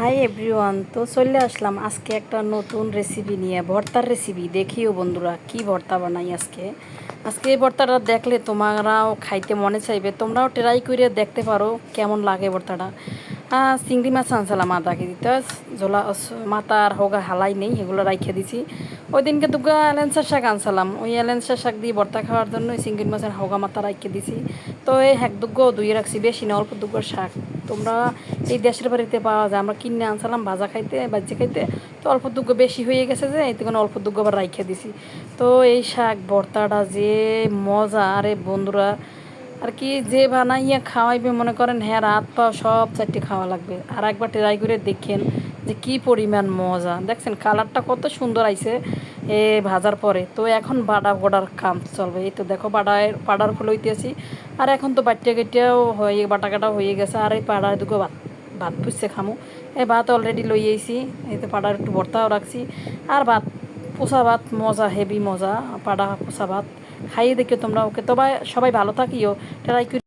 Hi everyone তো চলে আসলাম আজকে একটা নতুন রেসিপি নিয়ে, ভর্তার রেসিপি দেখিও বন্ধুরা, কি ভর্তা বানাই আজকে? আজকে এই ভর্তাটা দেখলে তোমারাও খাইতে মনে চাইবে। তোমরাও ট্রাই করে দেখতে পারো কেমন লাগে ভর্তাটা। চিংড়ি মাছ আনছিলাম আধা কেজি তো ঝোলা মাথার হোগা হালাই নেই এগুলো রাইখে দিছি। ওই দিনকে দুগা এলেন্সার শাক আনছিলাম। ওই এলেন্সার শাক দিয়ে ভর্তা খাওয়ার জন্য চিংড়ি মাছের হোগা মাথা রাইখে দিছি। তো এই হ্যাক দুগ্গ দুই রাখছি বেশি না, অল্প দুগ্গর শাক। তোমরা এই দেশের বাড়িতে পাওয়া যায়, আমরা কিনে আনছিলাম ভাজা খাইতে বাজ্যে খাইতে। তো অল্প দুগ্গ বেশি হয়ে গেছে যে, এতে কোনো অল্প দুগ্গ আবার রাইখে দিছি। তো এই শাক ভর্তাটা যে মজা, আরে বন্ধুরা। আর কি যে বানাইয়া খাওয়াইবে, মনে করেন হ্যাঁ রাত পাও সব চারটে খাওয়া লাগবে। আর একবার ট্রাই করে দেখেন যে কি পরিমাণ মজা। দেখছেন কালারটা কত সুন্দর আইছে এ ভাজার পরে। তো এখন বাডা গোডার কাম চলবে। এই তো দেখো, বাডায় পাড়ার ফুল হইতেছি আর এখন তো বাটিয়া কেটিয়াও হয়ে, বাটা কাটা হয়ে গেছে। আর এই পাড়ায় দুটো ভাত ভাত পুষছে খামু। এই ভাত অলরেডি লই আইছি এই তো পাড়ার একটু ভর্তাও রাখছি। আর ভাত পোষা ভাত মজা, হেভি মজা, পাড়া পোষা ভাত খাইয়ে দেখিও তোমরা, ওকে। তো সবাই ভালো থাকিও। ট্রাই